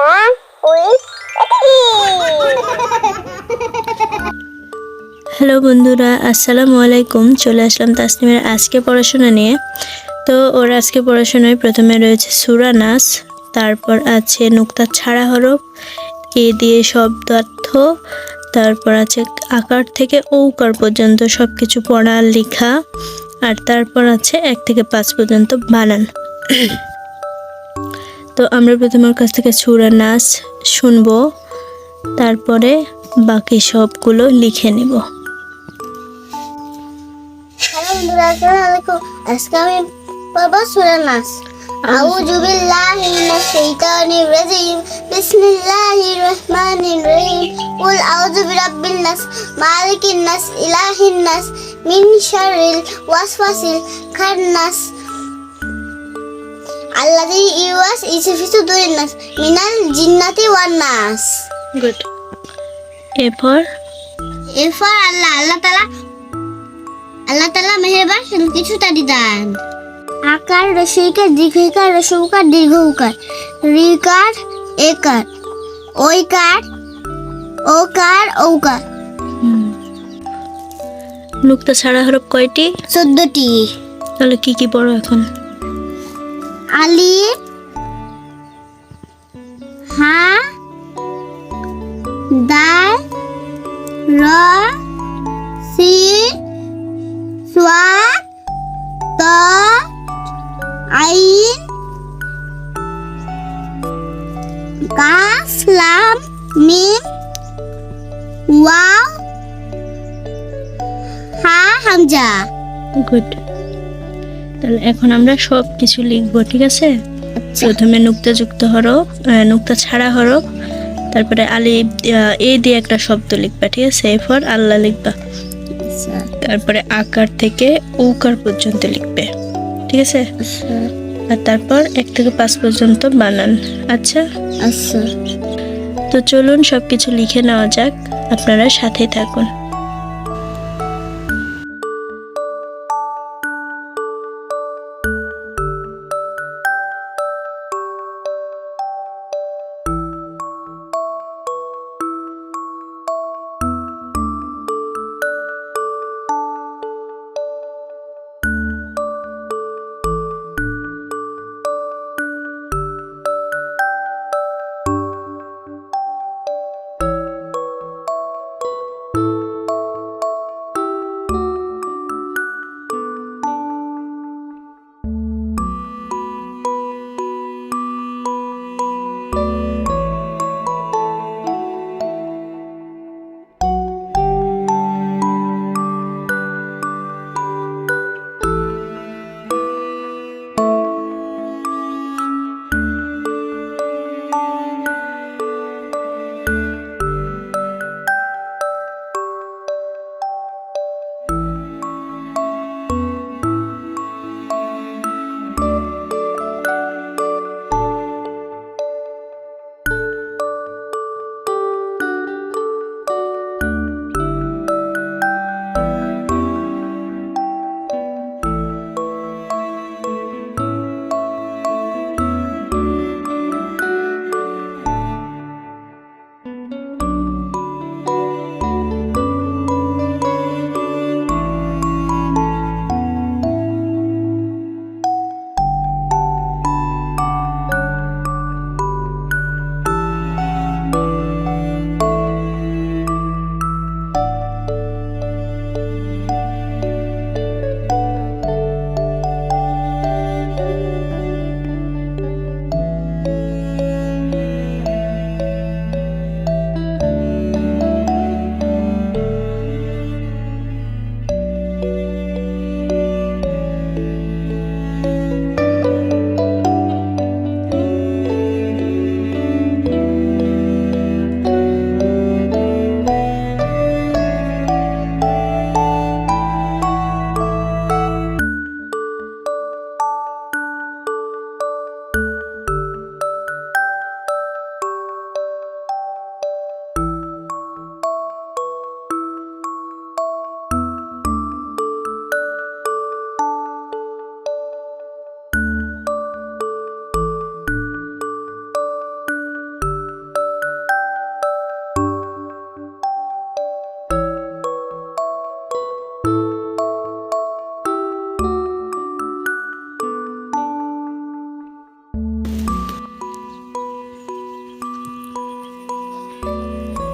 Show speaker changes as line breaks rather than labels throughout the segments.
With
hello বন্ধুরা, আসসালামু আলাইকুম। চলে আসলাম তাসনিমের আজকে পড়াশোনা নিয়ে। তো ওর আজকে পড়াশোনায় প্রথমে রয়েছে সুরা নাস তারপর আছে নুক্তা ছাড়া হরফ, এ দিয়ে শব্দার্থ, তারপর আছে আকার থেকে ঔকার পর্যন্ত সব কিছু পড়া, লেখা, আর তারপর আছে এক থেকে পাঁচ পর্যন্ত বানান। তো আমরা প্রথমে ওর কাছ থেকে সুরা নাচ শুনব, তারপরে বাকি সবগুলো লিখে নিব।
হ্যালো বন্ধুরা আসসালামু আলাইকুম। আজকে আমি পড়ব সূরা নাস। আউযু বিল্লাহি মিনাশ শাইতানির রাজিম। বিসমিল্লাহির রহমানির রহিম। কুল আউযু বিরাব্বিন নাস, মালিকিন নাস, ইলাহিন নাস, মিন শাররিল ওয়াসওয়াসিল খান্নাস। আল্লাযী ইউওয়াসউিসু ফি সুদুরিন নাস মিনাল জিন্নাতি ওয়ান নাস।
গুড এরপর?
এরপর আল্লাহ আল্লাহ তালা আল্লাহ তালা মেহেরবান সব কিছু তারি দান আকার রসইকার দীর্ঘিকার রসৌকার দীর্ঘ উকার। রিকার একার। ওইকার ওকার ঔকার।
নুক্তা ছাড়া হরফ কয়টি?
চোদ্দটি।
তাহলে কি কি পড়ো এখন?
alif ha? Dal? Ra? Si? Swa? Ta? Ain? Kas lam mim waw? Ha? Hamzah?
Good. তাহলে এখন আমরা সব কিছু লিখব ঠিক আছে? প্রথমে নুক্তাযুক্ত হরফ আহ, নুক্তা ছাড়া হরফ তারপরে আলি এ দিয়ে একটা শব্দ লিখবা ঠিক আছে? এরপর আল্লাহ লিখবা। তারপরে আকার থেকে উকার পর্যন্ত লিখবে ঠিক আছে? আর তারপর এক থেকে পাঁচ পর্যন্ত বানান আচ্ছা?
আচ্ছা।
তো চলুন সব কিছু লিখে নেওয়া যাক আপনারা সাথে থাকুন।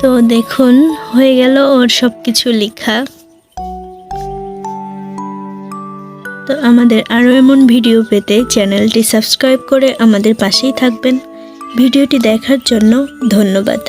তো দেখুন, হয়ে গেল ওর সব কিছু লেখা। তো আমাদের আরও এমন ভিডিও পেতে চ্যানেলটি সাবস্ক্রাইব করে আমাদের পাশেই থাকবেন। ভিডিওটি দেখার জন্য ধন্যবাদ।